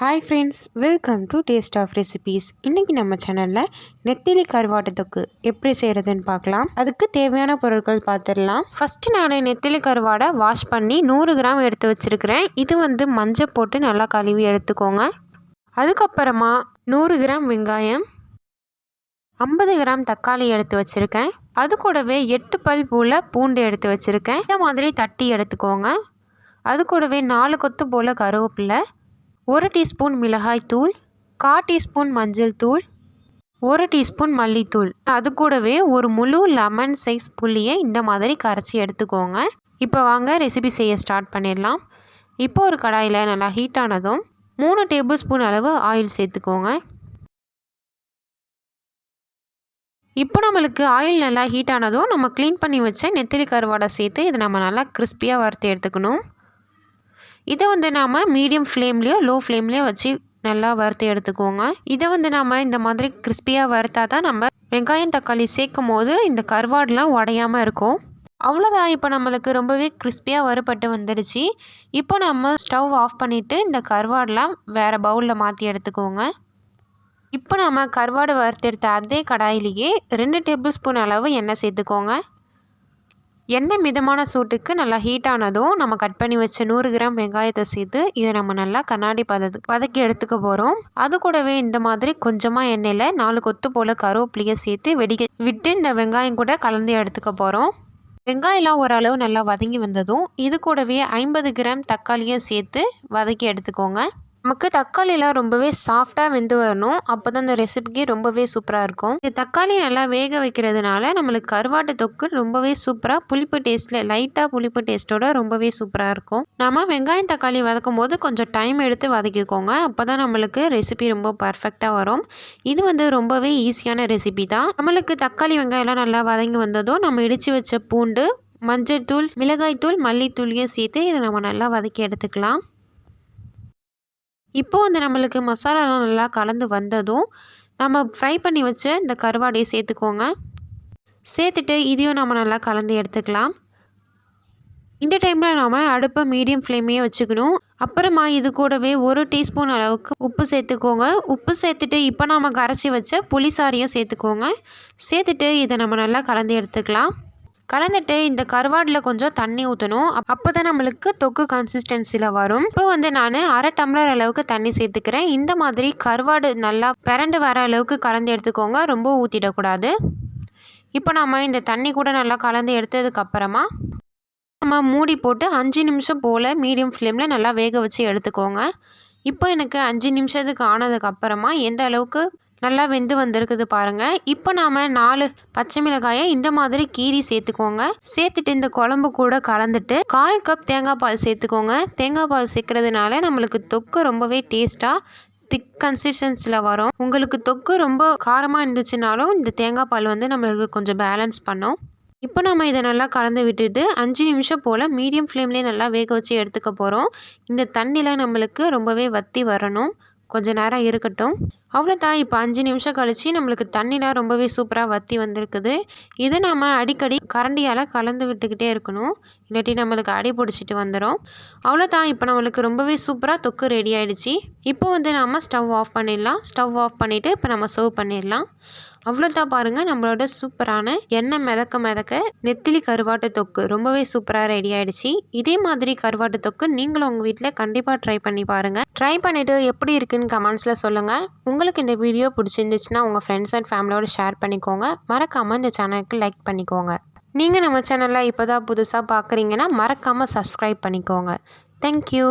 Hi friends welcome to taste of recipes இன்றைக்கி நம்ம சேனலில் நெத்திலி கருவாட்டு தொக்கு எப்படி செய்கிறதுன்னு பார்க்கலாம். அதுக்கு தேவையான பொருட்கள் பார்த்துடலாம் ஃபஸ்ட்டு நான் நெத்திலி கருவாடை வாஷ் பண்ணி நூறு கிராம் எடுத்து வச்சுருக்கிறேன். இது வந்து மஞ்சள் போட்டு நல்லா கழுவி எடுத்துக்கோங்க. அதுக்கப்புறமா நூறு கிராம் வெங்காயம் ஐம்பது கிராம் தக்காளி எடுத்து வச்சுருக்கேன். அது கூடவே எட்டு பல் பூவில் பூண்டு எடுத்து வச்சுருக்கேன். இந்த மாதிரி தட்டி எடுத்துக்கோங்க. அது கூடவே நாலு கொத்து போல் கருவேப்பில்லை ஒரு டீஸ்பூன் மிளகாய் தூள் கா டீஸ்பூன் மஞ்சள் தூள் ஒரு டீஸ்பூன் மல்லித்தூள். அது கூடவே ஒரு முழு லெமன் சைஸ் புளியை இந்த மாதிரி கரைச்சி எடுத்துக்கோங்க. இப்போ வாங்க ரெசிபி செய்ய ஸ்டார்ட் பண்ணிடலாம். இப்போ ஒரு கடாயில் நல்லா ஹீட் ஆனதும் மூணு டேபிள் ஸ்பூன் அளவு ஆயில் சேர்த்துக்கோங்க. இப்போ நம்மளுக்கு ஆயில் நல்லா ஹீட் ஆனதும் நம்ம க்ளீன் பண்ணி வச்ச நெத்திலி கருவாடை சேர்த்து இதை நம்ம நல்லா கிறிஸ்பியாக வறுத்து எடுத்துக்கணும். இதை வந்து நாம் மீடியம் ஃப்ளேம்லேயோ லோ ஃப்ளேம்லேயோ வச்சு நல்லா வறுத்து எடுத்துக்கோங்க. இதை வந்து நாம் இந்த மாதிரி கிறிஸ்பியாக வறுத்தா தான் நம்ம வெங்காயம் தக்காளி சேர்க்கும் போது இந்த கருவாடெலாம் உடையாமல் இருக்கும். அவ்வளோதான் இப்போ நம்மளுக்கு ரொம்பவே கிறிஸ்பியாக வறுபட்டு வந்துடுச்சு. இப்போ நம்ம ஸ்டவ் ஆஃப் பண்ணிவிட்டு இந்த கருவாடெலாம் வேறு பவுலில் மாற்றி எடுத்துக்கோங்க. இப்போ நம்ம கருவாடு வறுத்தெடுத்த அதே கடாயிலேயே ரெண்டு டேபிள் ஸ்பூன் அளவு எண்ணெய் சேர்த்துக்கோங்க. எண்ணெய் மிதமான சூட்டுக்கு நல்லா ஹீட் ஆனதும் நம்ம கட் பண்ணி வச்ச நூறு கிராம் வெங்காயத்தை சேர்த்து இதை நம்ம நல்லா கண்ணாடி பதத்து வதக்கி எடுத்துக்க போகிறோம் அது கூடவே இந்த மாதிரி கொஞ்சமாக எண்ணெயில் நாலு கொத்து போல் கருவேப்பிலையை சேர்த்து வெடிக்க விட்டு இந்த வெங்காயம் கூட கலந்து எடுத்துக்க போகிறோம் வெங்காயம்லாம் ஓரளவு நல்லா வதங்கி வந்ததும் இது கூடவே ஐம்பது கிராம் தக்காளியை சேர்த்து வதக்கி எடுத்துக்கோங்க. நமக்கு தக்காளிலாம் ரொம்பவே சாஃப்டாக வெந்து வரணும். அப்போ தான் இந்த ரெசிபிக்கு ரொம்பவே சூப்பராக இருக்கும். இந்த தக்காளி நல்லா வேக வைக்கிறதுனால நம்மளுக்கு கருவாட்டு தொக்கு ரொம்பவே சூப்பராக புளிப்பு டேஸ்ட்டில் லைட்டாக புளிப்பு டேஸ்ட்டோட ரொம்பவே சூப்பராக இருக்கும். நம்ம வெங்காயம் தக்காளி வதக்கும் போது கொஞ்சம் டைம் எடுத்து வதக்கிக்கோங்க. அப்போ தான் நம்மளுக்கு ரெசிபி ரொம்ப பர்ஃபெக்டாக வரும். இது வந்து ரொம்பவே ஈஸியான ரெசிபி தான். நம்மளுக்கு தக்காளி வெங்காயம்லாம் நல்லா வதங்கி வந்ததும் நம்ம இடித்து வச்ச பூண்டு மஞ்சள் தூள் மிளகாய் தூள் மல்லித்தூளையும் சேர்த்து இதை நம்ம நல்லா வதக்கி எடுத்துக்கலாம். இப்போது வந்து நம்மளுக்கு மசாலாலாம் நல்லா கலந்து வந்ததும் நம்ம ஃப்ரை பண்ணி வச்ச இந்த கருவாடையை சேர்த்துக்கோங்க. சேர்த்துட்டு இதையும் நம்ம நல்லா கலந்து எடுத்துக்கலாம். இந்த டைமில் நாம் அடுப்பை மீடியம் ஃப்ளேமையே வச்சுக்கணும். அப்புறமா இது கூடவே ஒரு டீஸ்பூன் அளவுக்கு உப்பு சேர்த்துக்கோங்க. உப்பு சேர்த்துட்டு இப்போ நாம் கரைச்சி வச்ச புளிசாரியும் சேர்த்துக்கோங்க. சேர்த்துட்டு இதை நம்ம நல்லா கலந்து எடுத்துக்கலாம். கலந்துட்டு இந்த கருவாடில் கொஞ்சம் தண்ணி ஊற்றணும் அப்போ தான் நம்மளுக்கு தொக்கு கன்சிஸ்டன்சியில் வரும். இப்போ வந்து நான் அரை டம்ளர் அளவுக்கு தண்ணி சேர்த்துக்கிறேன். இந்த மாதிரி கருவாடு நல்லா பிறண்டு வர அளவுக்கு கலந்து எடுத்துக்கோங்க. ரொம்ப ஊற்றிடக்கூடாது இப்போ நம்ம இந்த தண்ணி கூட நல்லா கலந்து எடுத்ததுக்கப்புறமா நம்ம மூடி போட்டு அஞ்சு நிமிஷம் போல் மீடியம் ஃப்ளேமில் நல்லா வேக வச்சு எடுத்துக்கோங்க. இப்போ எனக்கு அஞ்சு நிமிஷத்துக்கு ஆனதுக்கப்புறமா எந்த அளவுக்கு நல்லா வெந்து வந்திருக்குது பாருங்கள் இப்போ நாம் நாலு பச்சை மிளகாயை இந்த மாதிரி கீரி சேர்த்துக்கோங்க. சேர்த்துட்டு இந்த குழம்பு கூட கலந்துட்டு கால் கப் தேங்காய் பால் சேர்த்துக்கோங்க. தேங்காய் பால் சேர்க்கறதுனால நம்மளுக்கு தொக்கு ரொம்பவே டேஸ்ட்டாக திக் கன்சிஸ்டன்சியில் வரும். உங்களுக்கு தொக்கு ரொம்ப காரமாக இருந்துச்சுனாலும் இந்த தேங்காய் பால் வந்து நம்மளுக்கு கொஞ்சம் பேலன்ஸ் பண்ணும். இப்போ நம்ம இதை நல்லா கலந்து விட்டுட்டு அஞ்சு நிமிஷம் போல் மீடியம் ஃப்ளேம்லேயே நல்லா வேக வச்சு எடுத்துக்க போகிறோம் இந்த தண்ணியில் நம்மளுக்கு ரொம்பவே வற்றி வரணும். கொஞ்சம் நேரம் இருக்கட்டும். அவ்வளோதான் இப்போ அஞ்சு நிமிஷம் கழித்து நம்மளுக்கு தண்ணிலாம் ரொம்பவே சூப்பராக வற்றி வந்திருக்குது. இதை நம்ம அடிக்கடி கரண்டியால் கலந்து விட்டுக்கிட்டே இருக்கணும். இல்லாட்டி நம்மளுக்கு அடி பிடிச்சிட்டு வந்துடும் அவ்வளோதான் இப்போ நம்மளுக்கு ரொம்பவே சூப்பராக தொக்கு ரெடி ஆகிடுச்சி இப்போ வந்து நாம் ஸ்டவ் ஆஃப் பண்ணிடலாம். ஸ்டவ் ஆஃப் பண்ணிவிட்டு இப்போ நம்ம சர்வ் பண்ணிடலாம். அவ்வளோதான் பாருங்கள் நம்மளோட சூப்பரான எண்ணெய் மிதக்க மிதக்க நெத்திலி கருவாட்டு தொக்கு ரொம்பவே சூப்பராக ரெடி ஆகிடுச்சி இதே மாதிரி கருவாட்டு தொக்கு நீங்களும் உங்கள் வீட்டில் கண்டிப்பாக ட்ரை பண்ணி பாருங்கள் ட்ரை பண்ணிவிட்டு எப்படி இருக்குன்னு கமெண்ட்ஸில் சொல்லுங்கள் உங்களுக்கு இந்த வீடியோ பிடிச்சிருந்துச்சுன்னா உங்கள் ஃப்ரெண்ட்ஸ் அண்ட் ஃபேமிலியோடு ஷேர் பண்ணிக்கோங்க. மறக்காமல் இந்த சேனலுக்கு லைக் பண்ணிக்கோங்க. நீங்கள் நம்ம சேனலில் இப்போ தான் புதுசாக பார்க்குறீங்கன்னா மறக்காமல் சப்ஸ்கிரைப் பண்ணிக்கோங்க தேங்க்யூ